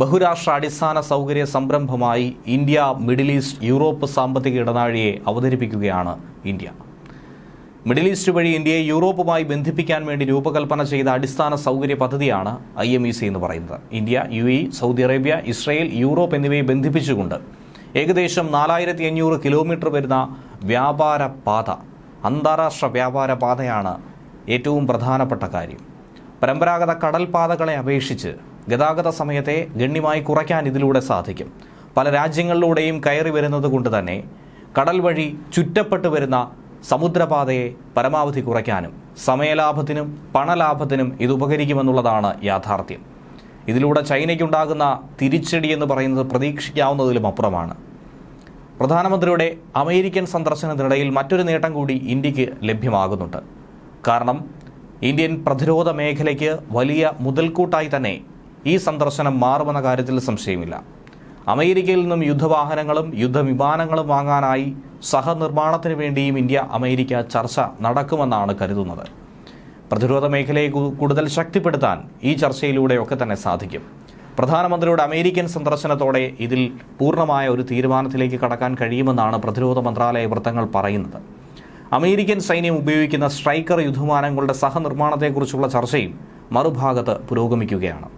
ബഹുരാഷ്ട്ര അടിസ്ഥാന സൗകര്യ സംരംഭമായി ഇന്ത്യ മിഡിൽ ഈസ്റ്റ് യൂറോപ്പ് സാമ്പത്തിക ഇടനാഴിയെ അവതരിപ്പിക്കുകയാണ് ഇന്ത്യ. മിഡിൽ ഈസ്റ്റ് വഴി ഇന്ത്യയെ യൂറോപ്പുമായി ബന്ധിപ്പിക്കാൻ വേണ്ടി രൂപകൽപ്പന ചെയ്ത അടിസ്ഥാന സൗകര്യ പദ്ധതിയാണ് ഐ എം ഇ സി എന്ന് പറയുന്നത്. India U A Saudi Arabia Israel Europe എന്നിവയെ ബന്ധിപ്പിച്ചുകൊണ്ട് ഏകദേശം നാലായിരത്തി അഞ്ഞൂറ് കിലോമീറ്റർ വരുന്ന വ്യാപാര പാത അന്താരാഷ്ട്ര വ്യാപാര പാതയാണ് ഏറ്റവും പ്രധാനപ്പെട്ട കാര്യം. പരമ്പരാഗത കടൽപാതകളെ അപേക്ഷിച്ച് ഗതാഗത സമയത്തെ ഗണ്യമായി കുറയ്ക്കാൻ ഇതിലൂടെ സാധിക്കും. പല രാജ്യങ്ങളിലൂടെയും കയറി വരുന്നത് കൊണ്ട് തന്നെ കടൽ വഴി ചുറ്റപ്പെട്ട് വരുന്ന സമുദ്രപാതയെ പരമാവധി കുറയ്ക്കാനും സമയലാഭത്തിനും പണലാഭത്തിനും ഇത് ഉപകരിക്കുമെന്നുള്ളതാണ് യാഥാർത്ഥ്യം. ഇതിലൂടെ ചൈനയ്ക്കുണ്ടാകുന്ന തിരിച്ചടി എന്ന് പറയുന്നത് പ്രതീക്ഷിക്കാവുന്നതിലും അപ്പുറമാണ്. പ്രധാനമന്ത്രിയുടെ അമേരിക്കൻ സന്ദർശനത്തിനിടയിൽ മറ്റൊരു നേട്ടം കൂടി ഇന്ത്യയ്ക്ക് ലഭ്യമാകുന്നുണ്ട്. കാരണം ഇന്ത്യൻ പ്രതിരോധ മേഖലയ്ക്ക് വലിയ മുതൽക്കൂട്ടായി തന്നെ ഈ സന്ദർശനം മാറുമെന്ന കാര്യത്തിൽ സംശയമില്ല. അമേരിക്കയിൽ നിന്നും യുദ്ധവാഹനങ്ങളും യുദ്ധവിമാനങ്ങളും വാങ്ങാനായി സഹനിർമ്മാണത്തിന് വേണ്ടിയും ഇന്ത്യ അമേരിക്ക ചർച്ച നടക്കുമെന്നാണ് കരുതുന്നത്. പ്രതിരോധ മേഖലയെ കൂടുതൽ ശക്തിപ്പെടുത്താൻ ഈ ചർച്ചയിലൂടെയൊക്കെ തന്നെ സാധിക്കും. പ്രധാനമന്ത്രിയുടെ അമേരിക്കൻ സന്ദർശനത്തോടെ ഇതിൽ പൂർണമായ ഒരു തീരുമാനത്തിലേക്ക് കടക്കാൻ കഴിയുമെന്നാണ് പ്രതിരോധ മന്ത്രാലയ വൃത്തങ്ങൾ പറയുന്നത്. അമേരിക്കൻ സൈന്യം ഉപയോഗിക്കുന്ന സ്ട്രൈക്കർ യുദ്ധവിമാനങ്ങളുടെ സഹനിർമ്മാണത്തെക്കുറിച്ചുള്ള ചർച്ചയും മറുഭാഗത്ത് പുരോഗമിക്കുകയാണ്.